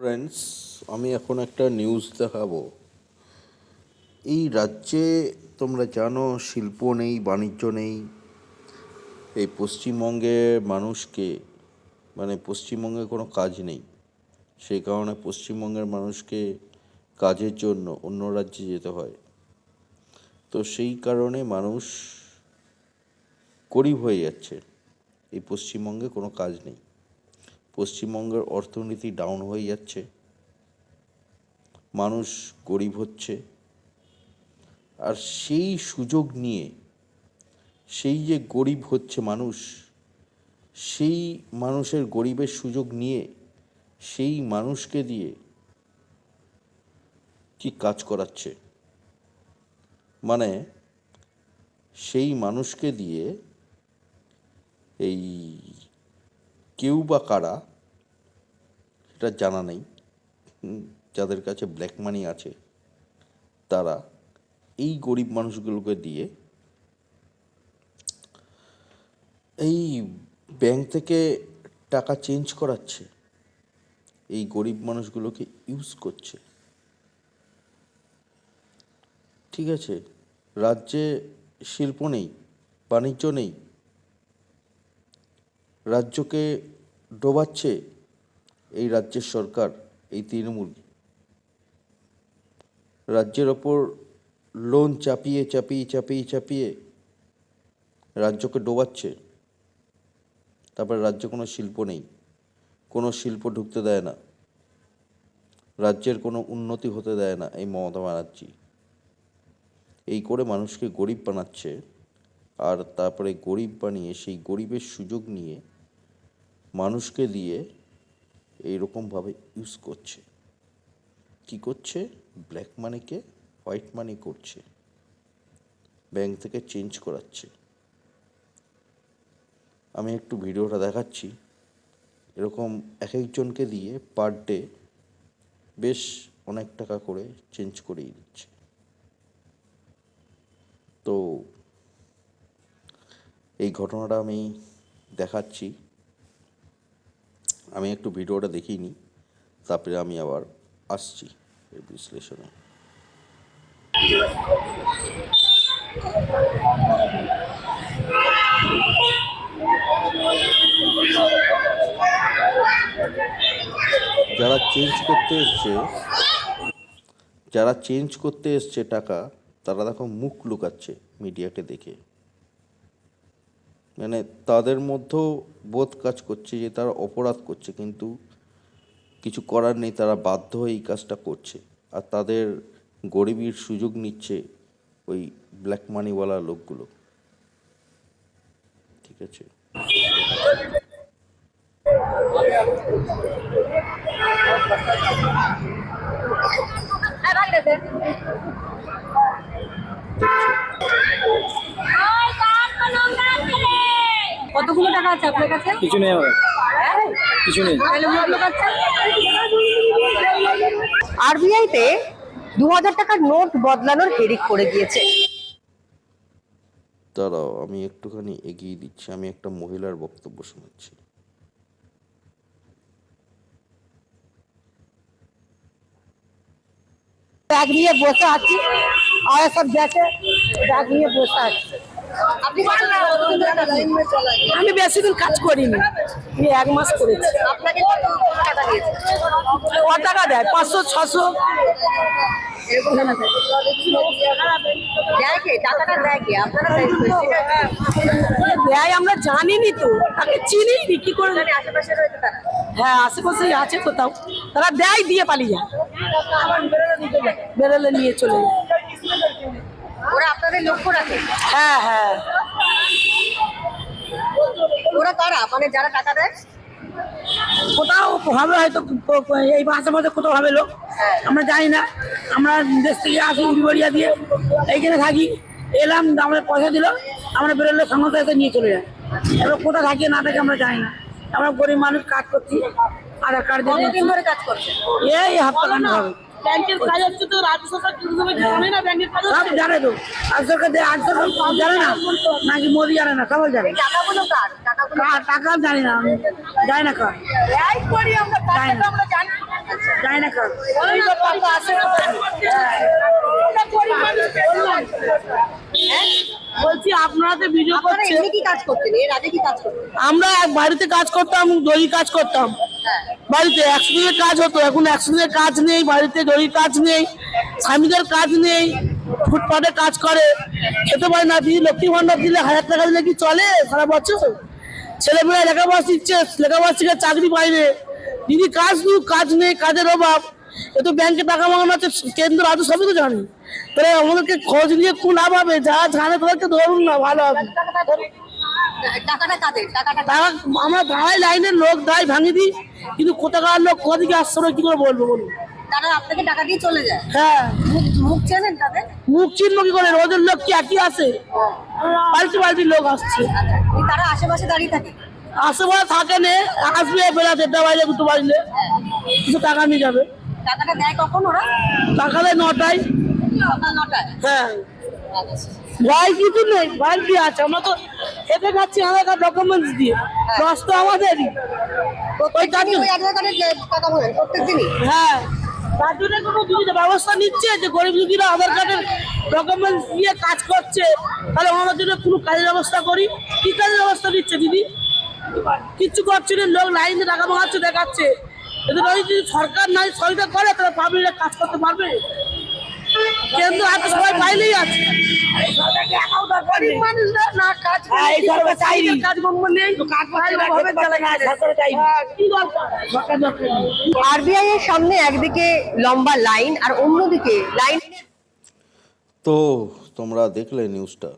Friends আমি এখন একটা নিউজ দেখাবো। এই রাজ্যে তোমরা জানো, শিল্প নেই, বাণিজ্য নেই। এই পশ্চিমবঙ্গের মানুষকে মানে পশ্চিমবঙ্গে কোনো কাজ নেই। সেই কারণে পশ্চিমবঙ্গের মানুষকে কাজের জন্য অন্য রাজ্যে যেতে হয়। তো সেই কারণে মানুষ গরিব হয়ে যাচ্ছে। এই পশ্চিমবঙ্গে কোনো কাজ নেই। পশ্চিমবঙ্গের অর্থনীতি ডাউন হয়ে যাচ্ছে, মানুষ গরিব হচ্ছে। আর সেই সুযোগ নিয়ে, সেই যে গরিব হচ্ছে মানুষ, সেই মানুষের গরিবের সুযোগ নিয়ে, সেই মানুষকে দিয়ে কি কাজ করাচ্ছে? মানে সেই মানুষকে দিয়ে এই কেউ বা কারা, সেটা জানা নেই। যাদের কাছে ব্ল্যাক মানি আছে, তারা এই গরিব মানুষগুলোকে দিয়ে এই ব্যাংক থেকে টাকা চেঞ্জ করাচ্ছে। এই গরিব মানুষগুলোকে ইউজ করছে। ঠিক আছে? রাজ্যে শিল্প নেই, বাণিজ্য নেই রাজ্যকে ডোবাচ্ছে এই রাজ্যের সরকার, এই তৃণমূল। রাজ্যের ওপর লোন চাপিয়ে চাপিয়ে চাপিয়ে চাপিয়ে রাজ্যকে ডোবাচ্ছে। তারপরে রাজ্যে কোনো শিল্প নেই, কোনো শিল্প ঢুকতে দেয় না। রাজ্যের কোনো উন্নতি হতে দেয় না এই মমতা ব্যানার্জি। এই করে মানুষকে গরিব বানাচ্ছে আর তারপরে গরিব বানিয়ে সেই গরিবের সুযোগ নিয়ে মানুষকে দিয়ে এইরকমভাবে ইউজ করছে। কি করছে? ব্ল্যাক মানিকে হোয়াইট মানি করছে। ব্যাংক থেকে চেঞ্জ করাচ্ছে। আমি একটু ভিডিওটা দেখাচ্ছি। এরকম এক একজনকে দিয়ে পার ডে বেশ অনেক টাকা করে চেঞ্জ করিয়ে দিচ্ছে। তো এই ঘটনাটা আমি দেখাচ্ছি। আমি একটু ভিডিওটা দেখিয়ে নিই। তারপরে আমি আবার আসছি এর বিশ্লেষণে। যারা চেঞ্জ করতে এসছে, যারা চেঞ্জ করতে এসছে টাকা, তারা দেখো মুখ লুকাচ্ছে মিডিয়াকে দেখে। মানে তাদের মধ্যেও বোধ কাজ করছে যে তারা অপরাধ করছে, কিন্তু কিছু করার নেই, তারা বাধ্য হয়ে এই কাজটা করছে। আর তাদের গরিবীর সুযোগ নিচ্ছে ওই ব্ল্যাক মানিওয়ালা লোকগুলো। ঠিক আছে? দেখছ কতগুলো টাকা আছে আপনার কাছে? কিছু নেই আমার। কিছু নেই। তাহলে মুখ লুকাচ্ছেন আরবিআইতে দু হাজার টাকার নোট বদলানোর হেরিক করে গিয়েছে। দাঁড়াও আমি একটুখানি এগিয়ে দিচ্ছি। আমি একটা মহিলার বক্তব্য শোনাচ্ছি। ব্যাগ নিয়ে বসে আছি। আর সব গেছে ব্যাগ নিয়ে বসে আছি। আমি বেশি দিন কাজ করিনি। আমি এক মাস করেছি। টাকা ক টাকা দেয়? পাঁচশো ছশো? দেয়। আমরা জানিনি তো। তাকে চিনি কি করে? হ্যাঁ আশেপাশে আছে কোথাও। তারা দেয় দিয়ে পালিয়ে যায়। বেরোলে নিয়ে চলে যায়। লক্ষ্য রাখে। হ্যাঁ হ্যাঁ। ওরা কারা? মানে যারা টাকা দেয়? কোথাও হবে হয়তো এই মাসের মধ্যে কোথাও হবে লোক। আমরা জানি না। আমরা দেশ থেকে আসি উড়িবড়িয়া দিয়ে। এইখানে থাকি। এলাম আমাদের পয়সা দিল। আমরা বেরোলে সঙ্গে এসে নিয়ে চলে যায়। এবার কোথায় থাকি না থাকে আমরা জানি না। আমরা গরিব মানুষ কাজ করছি। আধার কার্ড দিয়ে ধরে কাজ করছে এই হাফতাখান হবে ব্যাংকের কাজ হচ্ছে তো রাজ্য সরকার জানে না ব্যাংকের কাজ সব জানে তো। আজ সরকার দে- সরকার জানে না। নাকি মোদি জানে না সবাই জানে। টাকাগুলো কার? টাকা জানি না। আমি জানি না কার? করি আমরা আমরা জানি। মাইনে খান টাকা আসে না হ্যাঁ? বলছি আপনারা তো ভিডিও কি কাজ করতেন? এর আগে কি কাজ করতেন? আমরা এক বাড়িতে কাজ করতাম দড়ি কাজ করতাম। বাড়িতে একসঙ্গে কাজ হতো, এখন একসঙ্গে কাজ নেই, বাড়িতে দড়ি কাজ নেই, স্বামীদের কাজ নেই, ফুটপাতে কাজ করে। খেতে পারে না, দিদি লক্ষ্মী ভান্ডার দিলে হাজার টাকা দিলে কি চলে সারা বছর? ছেলেমেয়েরা লেখাপড়া শিখছে, লেখাপড়া শিখে চাকরি পাইবে। দিদি কাজ নেই কাজ নেই, কাজের অভাব। এ তো ব্যাংকে টাকা মাগানো আছে, কেন্দ্র রাজ্য সবই তো জানি। তাহলে আমাদেরকে খোঁজ নিয়ে কোন লাভ হবে? যারা জানে তাদেরকে ধরুন না, ভালো হবে। টাকাটা কাদের? টাকাটা টাকা আমরা ভাড়াই লাইনের লোক দায় ভাঙি দিই কিন্তু কোথাকার লোক আসছে ওরা কি করে বলব বলুন? তারা আপনাকে টাকা দিয়ে চলে যায়। হ্যাঁ। মুখ চেনেন তাদের? মুখ কি করে? ওদের লোক কি একই আসে পাল্টি পাল্টি লোক আসছে। আচ্ছা এই তারা আশেপাশে দাঁড়িয়ে থাকে? আশেপাশে থাকে নে আসবে বেলা দেড়টা বাজলে দুটো বাজলে। কিছু টাকা নিয়ে যাবে। টাকাটা দেয় কখন ওরা? টাকা দেয় নটায় নটায়। হ্যাঁ। ভয় কিছু নেই ভয় কি আছে। আমরা তো খেতে খাচ্ছি আধার কার্ড ডকুমেন্টস দিয়ে। দশ তো আমাদেরই। ওই প্রত্যেক দিনই কাজে- ওই আধার কার্ডের যে কথা বলেন প্রত্যেক দিনই। হ্যাঁ। তার জন্য কোনো দিদি ব্যবস্থা নিচ্ছে যে গরিব দুঃখীরা আধার কার্ডের ডকুমেন্টস দিয়ে কাজ করছে। তাহলে আমাদের জন্য কোনো কাজের ব্যবস্থা করি? কি কাজের ব্যবস্থা নিচ্ছে দিদি? কিচ্ছু করছে না লোক লাইনে টাকা মাগাচ্ছে দেখাচ্ছে। এদের যদি সরকার নাই সহায়তা করে তাহলে পাবলিকরা কাজ করতে পারবে? কেন্দ্র হাতে সবাই পাইলেই আছে। হ্যাঁ। আরবিআই এর সামনে একদিকে লম্বা লাইন আর অন্যদিকে লাইন তো তোমরা দেখলে নিউজটা।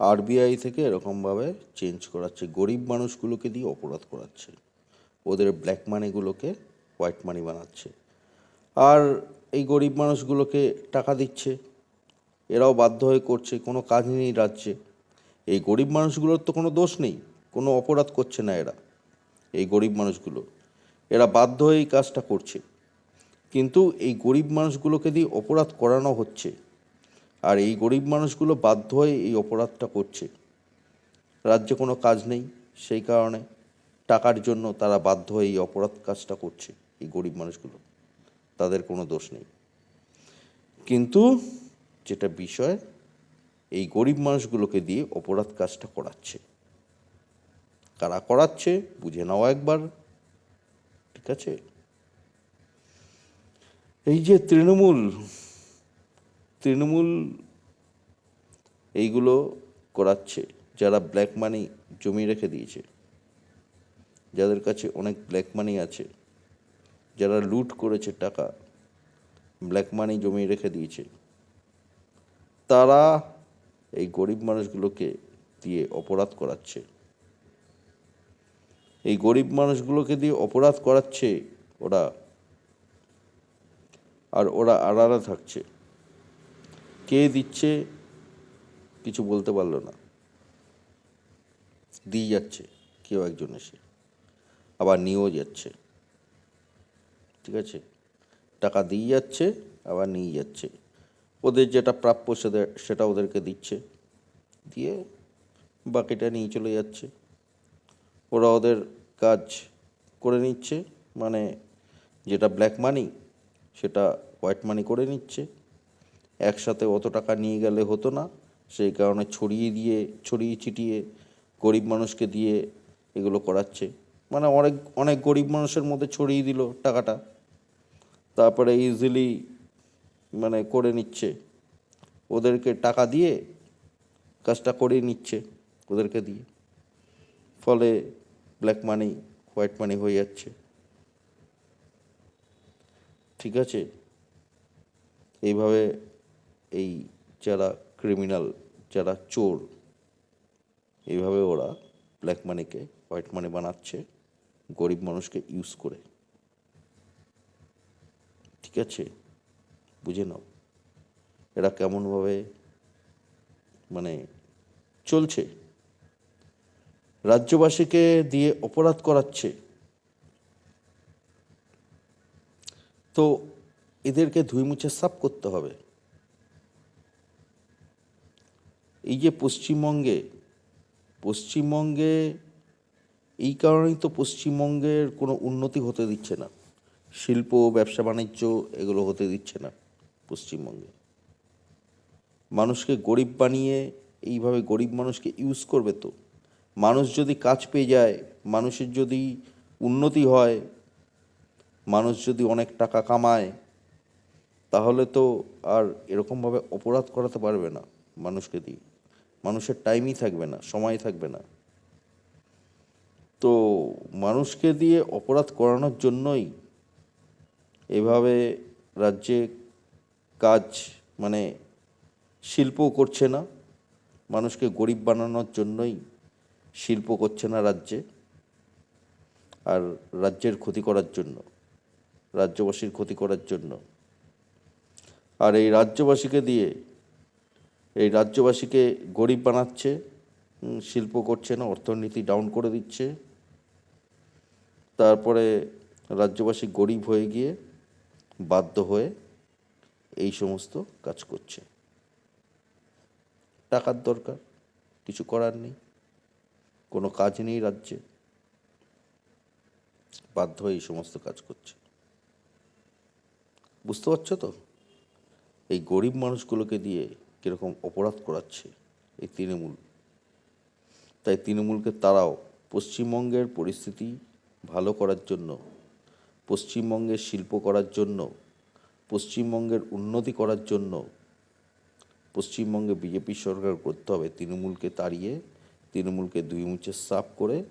আরবিআই থেকে এরকমভাবে চেঞ্জ করাচ্ছে গরিব মানুষগুলোকে দিয়ে অপরাধ করাচ্ছে। ওদের ব্ল্যাক মানিগুলোকে হোয়াইট মানি বানাচ্ছে। আর এই গরিব মানুষগুলোকে টাকা দিচ্ছে, এরাও বাধ্য হয়ে করছে, কোনো কাজ নেই রাজ্যে। এই গরিব মানুষগুলোর তো কোনো দোষ নেই, কোনো অপরাধ করছে না এরা, এই গরিব মানুষগুলো। এরা বাধ্য হয়ে এই কাজটা করছে। কিন্তু এই গরিব মানুষগুলোকে দিয়ে অপরাধ করানো হচ্ছে, আর এই গরিব মানুষগুলো বাধ্য হয়ে এই অপরাধটা করছে। রাজ্যে কোনো কাজ নেই, সেই কারণে টাকার জন্য তারা বাধ্য হয়ে এই অপরাধ কাজটা করছে, এই গরিব মানুষগুলো। তাদের কোনো দোষ নেই। কিন্তু যেটা বিষয়, এই গরিব মানুষগুলোকে দিয়ে অপরাধ কাজটা করাচ্ছে। কারা করাচ্ছে, বুঝে নাও একবার, ঠিক আছে? এই যে তৃণমূল তৃণমূল এইগুলো করাচ্ছে, যারা ব্ল্যাক মানি জমি রেখে দিয়েছে, যাদের কাছে অনেক ব্ল্যাক মানি আছে যারা লুট করেছে টাকা ব্ল্যাক মানি জমিয়ে রেখে দিয়েছে, তারা এই গরিব মানুষগুলোকে দিয়ে অপরাধ করাচ্ছে। এই গরিব মানুষগুলোকে দিয়ে অপরাধ করাচ্ছে ওরা, আর ওরা আড়ালে থাকছে। কে দিচ্ছে কিছু বলতে পারল না। দিয়ে যাচ্ছে, কেউ একজন এসে, আবার নিয়েও যাচ্ছে। ঠিক আছে? টাকা দিয়ে যাচ্ছে, আবার নিয়ে যাচ্ছে। ওদের যেটা প্রাপ্য সেটা সেটা ওদেরকে দিচ্ছে। দিয়ে বাকিটা নিয়ে চলে যাচ্ছে। ওরা ওদের কাজ করে নিচ্ছে মানে যেটা ব্ল্যাক মানি সেটা হোয়াইট মানি করে নিচ্ছে। একসাথে অত টাকা নিয়ে গেলে হতো না, সেই কারণে ছড়িয়ে দিয়ে, ছড়িয়ে ছিটিয়ে গরিব মানুষকে দিয়ে এগুলো করাচ্ছে। মানে অনেক অনেক গরিব মানুষের মধ্যে ছড়িয়ে দিল টাকাটা। তারপরে ইজিলি মানে করে নিচ্ছে। ওদেরকে টাকা দিয়ে কাজটা করে নিচ্ছে ওদেরকে দিয়ে। ফলে ব্ল্যাক মানি হোয়াইট মানি হয়ে যাচ্ছে। ঠিক আছে? এইভাবে এই যারা ক্রিমিনাল যারা চোর, এইভাবে ওরা ব্ল্যাক মানিকে হোয়াইট মানি বানাচ্ছে, গরিব মানুষকে ইউজ করে। ঠিক আছে, বুঝে নাও। এরা কেমনভাবে মানে চলছে। রাজ্যবাসীকে দিয়ে অপরাধ করাচ্ছে। তো এদেরকে ধুই মুছে সাফ করতে হবে। এই যে পশ্চিমবঙ্গে পশ্চিমবঙ্গে, এই কারণেই তো পশ্চিমবঙ্গের কোনো উন্নতি হতে দিচ্ছে না। শিল্প, ব্যবসা, বাণিজ্য এগুলো হতে দিচ্ছে না পশ্চিমবঙ্গে। মানুষকে গরিব বানিয়ে এইভাবে গরিব মানুষকে ইউজ করবে তো? মানুষ যদি কাজ পেয়ে যায়, মানুষের যদি উন্নতি হয়, মানুষ যদি অনেক টাকা কামায়, তাহলে তো আর এরকমভাবে অপরাধ করাতে পারবে না মানুষকে দিয়ে। মানুষের টাইমই থাকবে না, সময় থাকবে না। তো মানুষকে দিয়ে অপরাধ করানোর জন্যই এভাবে রাজ্যে কাজ মানে শিল্প করছে না। মানুষকে গরিব বানানোর জন্যই শিল্প করছে না রাজ্যে। আর রাজ্যের ক্ষতি করার জন্য, রাজ্যবাসীর ক্ষতি করার জন্য। আর এই রাজ্যবাসীকে দিয়ে, এই রাজ্যবাসীকে গরিব বানাচ্ছে শিল্প করছে না, অর্থনীতি ডাউন করে দিচ্ছে। তারপরে রাজ্যবাসী গরিব হয়ে গিয়ে বাধ্য হয়ে এই সমস্ত কাজ করছে। টাকার দরকার, কিছু করার নেই, কোনো কাজ নেই রাজ্যে। বাধ্য হয়ে এই সমস্ত কাজ করছে। বুঝতে পারছ তো? এই গরিব মানুষগুলোকে দিয়ে কীরকম অপরাধ করাচ্ছে এই তৃণমূল। তাই তৃণমূলকে তারাও পশ্চিমবঙ্গের পরিস্থিতি ভালো করার জন্য পশ্চিমবঙ্গের শিল্প করার জন্য, পশ্চিমবঙ্গের উন্নতি করার জন্য পশ্চিমবঙ্গে বিজেপি সরকার করতে হবে। তৃণমূলকে তাড়িয়ে, তৃণমূলকে দুই মুচে সাফ করে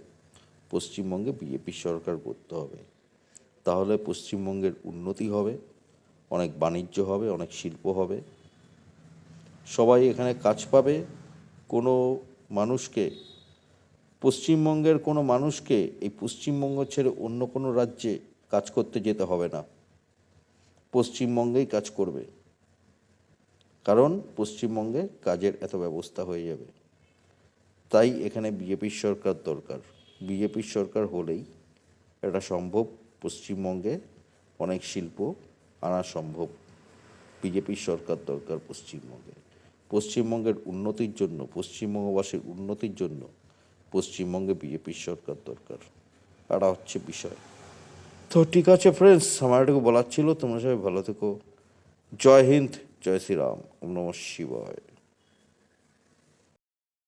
পশ্চিমবঙ্গে বিজেপি সরকার করতে হবে। তাহলে পশ্চিমবঙ্গের উন্নতি হবে, অনেক বাণিজ্য হবে, অনেক শিল্প হবে। সবাই এখানে কাজ পাবে। কোনো মানুষকে, পশ্চিমবঙ্গের কোনো মানুষকে এই পশ্চিমবঙ্গ ছেড়ে অন্য কোনো রাজ্যে কাজ করতে যেতে হবে না। পশ্চিমবঙ্গেই কাজ করবে। কারণ পশ্চিমবঙ্গে কাজের এত ব্যবস্থা হয়ে যাবে। তাই এখানে বিজেপির সরকার দরকার। বিজেপির সরকার হলেই এটা সম্ভব। পশ্চিমবঙ্গে অনেক শিল্প আনা সম্ভব। বিজেপির সরকার দরকার পশ্চিমবঙ্গে। পশ্চিমবঙ্গের উন্নতির জন্য, পশ্চিমবঙ্গবাসীর উন্নতির জন্য পশ্চিমবঙ্গে বিজেপির সরকার দরকার। এটা হচ্ছে বিষয়। তো ঠিক আছে ফ্রেন্ডস আমার এটুকু বলার ছিল, তোমরা সবাই ভালো থেকো। জয় হিন্দ, জয় শ্রীরাম নম শিবায়।